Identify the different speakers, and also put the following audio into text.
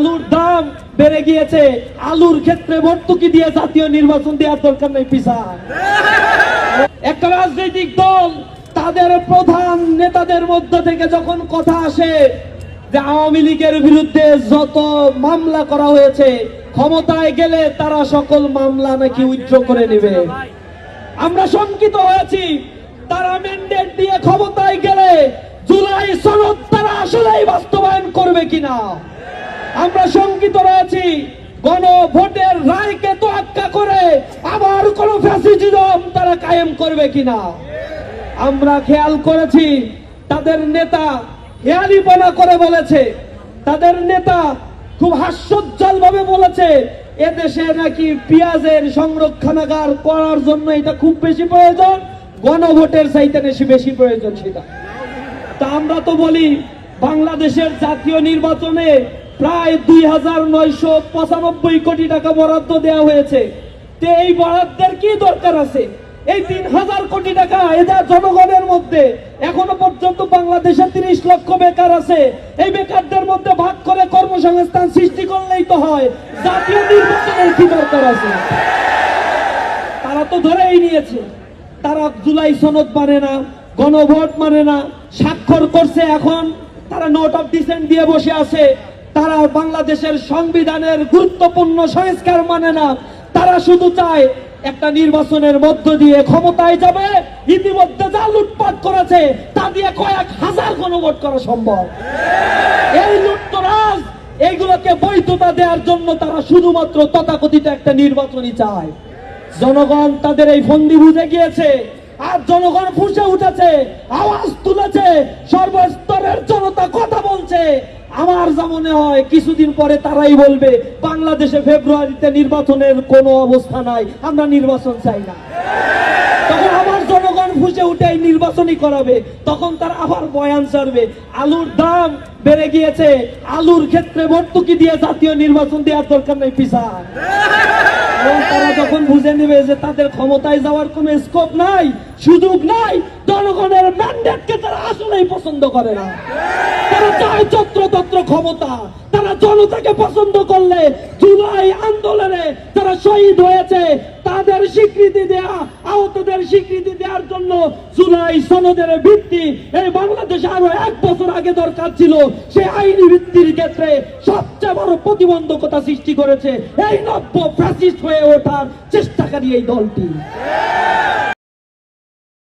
Speaker 1: আলুর দাম বেড়ে গিয়েছে। আলুর ক্ষেত্রে ভর্তুকি দিয়ে জাতীয় নির্বাচন দেওয়ার দরকার নেই, পিসা। একটা রাজনৈতিক দল তাদের প্রধান নেতাদের মধ্য থেকে যখন কথা আসে যে আওয়ামী লীগের বিরুদ্ধে যত মামলা করা হয়েছে, ক্ষমতায় গেলে তারা সকল মামলা নাকি উইথড্র করে নেবে। আমরা শঙ্কিত হয়েছি, তারা ম্যান্ডেট দিয়ে ক্ষমতায় গেলে জুলাই সনদ তারা আসলেই বাস্তবায়ন করবে কিনা? আমরা শঙ্কিত রয়েছি। গণ ভোটের রায়কে তোয়াক্কা করে আবার কোন ফ্যাসিজম তারা কায়েম করবে কিনা? আমরা খেয়াল করেছি, তাদের নেতা হেয়ালিপনা করে বলেছে, তাদের নেতা খুব হাস্যোজ্জ্বল ভাবে বলেছে, এদেশে নাকি পেঁয়াজের সংরক্ষণাগার করার জন্য এটা খুব বেশি প্রয়োজন, গণভোটের চাইতে বেশি বেশি প্রয়োজন সেটা। তা আমরা তো বলি, বাংলাদেশের জাতীয় নির্বাচনে প্রায় দুই হাজার নয়শো পঁচানব্বই কোটি টাকা বরাদ্দ দেওয়া হয়েছে। তো এই বরাদ্দের কি দরকার আছে? এই তিন হাজার কোটি টাকা এরা জনগণের মধ্যে এখনও পর্যন্ত বাংলাদেশে তিরিশ লক্ষ বেকার আছে। এই বেকারদের মধ্যে ভাগ করে কর্মসংস্থান সৃষ্টি করলেই তো হয়। জাতীয় নির্বাচনের কি দরকার আছে? তারা তো ধরেই নিয়েছে। তারা জুলাই সনদ মানে না, গণভোট মানে না, স্বাক্ষর করছে এখন। তারা নোট অফ ডিসেন্ট দিয়ে বসে আছে। তারা বাংলাদেশের সংবিধানের গুরুত্বপূর্ণ সংস্কার মানে না। তারা শুধু চায় একটা নির্বাচনের মধ্য দিয়ে ক্ষমতায় যাবে, ইতিমধ্যে যা লুটপাট করেছে, তা দিয়ে কয়েক হাজার গণভোট করা সম্ভব। এই লুটতরাজ এইগুলোকে বৈধতা দেওয়ার জন্য তারা শুধুমাত্র তথাকথিত একটা নির্বাচনই চায়। জনগণ তাদের এই ফন্দি বুঝে গিয়েছে, আর জনগণ ফুসে উঠেছে, আওয়াজ তুলেছে, সর্বস্তরের জনতা কথা বলছে। আমার যা মনে হয়, কিছুদিন পরে তারাই বলবে, বাংলাদেশে ফেব্রুয়ারিতে নির্বাচনের কোনো অবস্থা নাই, আমরা নির্বাচন চাই না। ফুসে উঠে এই নির্বাচনই করাবে, তখন তারা আবার বয়ান ছাড়বে আলুর দাম বেড়ে গিয়েছে। আলুর ক্ষেত্রে ভর্তুকি দিয়ে জাতীয় নির্বাচন দেওয়ার দরকার নেই পিসা। তারা যখন বুঝে নেবে যে তাদের ক্ষমতায় যাওয়ার কোনো স্কোপ নাই, সুযোগ নাই, জনগণের ম্যান্ডেটকে তারা আসলেই পছন্দ করে না। তারা চায় ক্ষমতা। তারা জনতাকে পছন্দ করলে জুলাই আন্দোলনে যারা শহীদ হয়েছে তাদের স্বীকৃতি দেয়া, আহতদের স্বীকৃতি দেওয়ার জন্য জুলাই সনদের ভিত্তি এই বাংলাদেশে আরও এক বছর আগে দরকার ছিল। সে আইনি ভিত্তির ক্ষেত্রে সবচেয়ে বড় প্রতিবন্ধকতা সৃষ্টি করেছে এই নব্য ফ্যাসিস্ট হয়ে ওঠার চেষ্টাকারী এই দলটি।